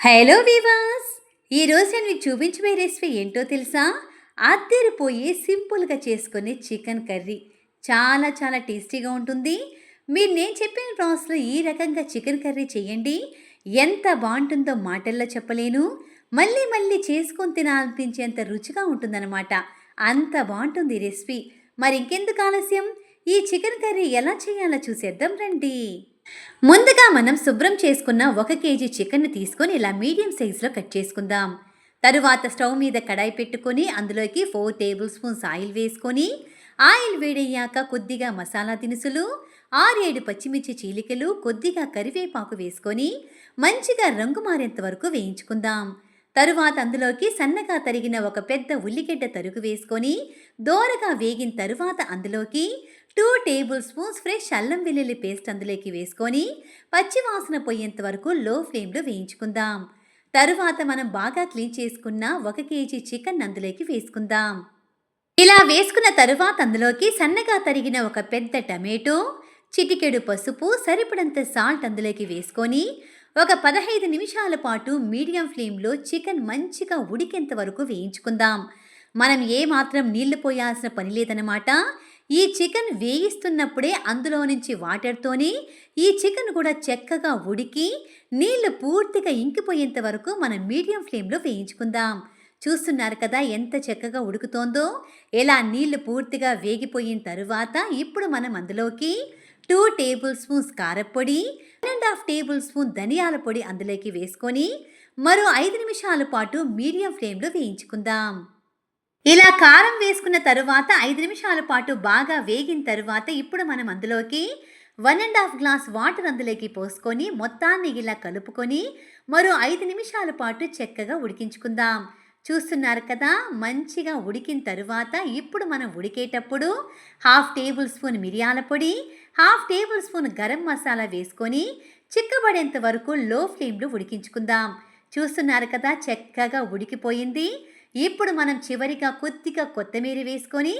Hello వివాస్ ఈరోజు నేను మీకు చూపించబోయే రెసిపీ ఏంటో తెలుసా? అద్దెరిపోయే సింపుల్గా చేసుకునే చికెన్ కర్రీ. చాలా చాలా టేస్టీగా ఉంటుంది. మీరు నేను చెప్పిన ప్రాసెస్లో ఈ రకంగా చికెన్ కర్రీ చేయండి. ఎంత బాగుంటుందో మాటల్లో చెప్పలేను. మళ్ళీ మళ్ళీ చేసుకొని తినాలనిపించేంత రుచిగా ఉంటుందన్నమాట. అంత బాగుంటుంది ఈ రెసిపీ. మరి ఇంకెందుకు ఆలస్యం? ఈ చికెన్ కర్రీ ఎలా చేయాలో చూసేద్దాం రండి. ముందుగా మనం శుభ్రం చేసుకున్న ఒక కేజీ చికెన్ తీసుకొని ఇలా మీడియం సైజులో కట్ చేసుకుందాం. తరువాత స్టవ్ మీద కడాయి పెట్టుకొని అందులోకి ఫోర్ టేబుల్ స్పూన్స్ ఆయిల్ వేసుకొని ఆయిల్ వేడయ్యాక కొద్దిగా మసాలా దినుసులు ఆరేడు పచ్చిమిర్చి చీలికలు కొద్దిగా కరివేపాకు వేసుకొని మంచిగా రంగు మారేంత వరకు వేయించుకుందాం. తరువాత అందులోకి సన్నగా తరిగిన ఒక పెద్ద ఉల్లిగడ్డ తరుగు వేసుకొని దోరగా వేగిన తరువాత అందులోకి టూ టేబుల్ స్పూన్స్ ఫ్రెష్ అల్లం వెల్లుల్లి పేస్ట్ అందులోకి వేసుకొని పచ్చి వాసన పోయేంత వరకు లో ఫ్లేమ్లో వేయించుకుందాం. తరువాత మనం బాగా క్లీన్ చేసుకున్న ఒక కేజీ చికెన్ అందులోకి వేసుకుందాం. ఇలా వేసుకున్న తరువాత అందులోకి సన్నగా తరిగిన ఒక పెద్ద టమాటో చిటికెడు పసుపు సరిపడంత సాల్ట్ అందులోకి వేసుకొని ఒక పదహైదు నిమిషాల పాటు మీడియం ఫ్లేమ్లో చికెన్ మంచిగా ఉడికేంత వరకు వేయించుకుందాం. మనం ఏ మాత్రం నీళ్ళు పోయాల్సిన పని లేదన్నమాట. ఈ చికెన్ వేయిస్తున్నప్పుడే అందులో నుంచి వాటర్తోనే ఈ చికెన్ కూడా చక్కగా ఉడికి నీళ్ళు పూర్తిగా ఇంకిపోయేంత వరకు మనం మీడియం ఫ్లేమ్లో వేయించుకుందాం. చూస్తున్నారు కదా ఎంత చక్కగా ఉడుకుతోందో? ఎలా నీళ్ళు పూర్తిగా వేగిపోయిన తరువాత ఇప్పుడు మనం అందులోకి టూ టేబుల్ స్పూన్స్ కారపొడి one and half table spoon ధనియాల పొడి అందులోకి వేసుకొని మరో ఐదు నిమిషాల పాటు మీడియం ఫ్లేమ్లో వేయించుకుందాం. ఇలా కారం వేసుకున్న తరువాత ఐదు నిమిషాల పాటు బాగా వేగిన తరువాత ఇప్పుడు మనం అందులోకి one and half glass water అందులోకి పోసుకొని మొత్తాన్ని ఇలా కలుపుకొని మరో ఐదు నిమిషాల పాటు చక్కగా ఉడికించుకుందాం. చూస్తున్నారు కదా? మంచిగా ఉడికిన తరువాత ఇప్పుడు మనం ఉడికేటప్పుడు హాఫ్ టేబుల్ స్పూన్ మిరియాల పొడి half table spoon garam masala వేసుకొని చిక్కబడేంత వరకు లో ఫ్లేమ్లో ఉడికించుకుందాం. చూస్తున్నారు కదా? చక్కగా ఉడికిపోయింది. ఇప్పుడు మనం చివరిగా కొద్దిగా కొత్తిమీర వేసుకొని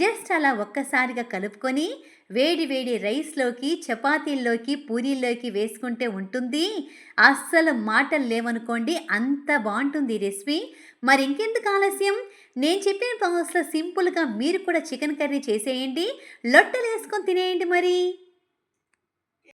జస్ట్ అలా ఒక్కసారిగా కలుపుకొని వేడి వేడి రైస్లోకి చపాతీల్లోకి పూరీల్లోకి వేసుకుంటే ఉంటుంది. అస్సలు మాటలు లేవనుకోండి అంత బాగుంటుంది ఈ రెసిపీ. మరి ఇంకెందుకు ఆలస్యం? నేను చెప్పిన ప్రాసెస్లో సింపుల్గా మీరు కూడా చికెన్ కర్రీ చేసేయండి. లొట్టలు వేసుకొని తినేయండి మరి.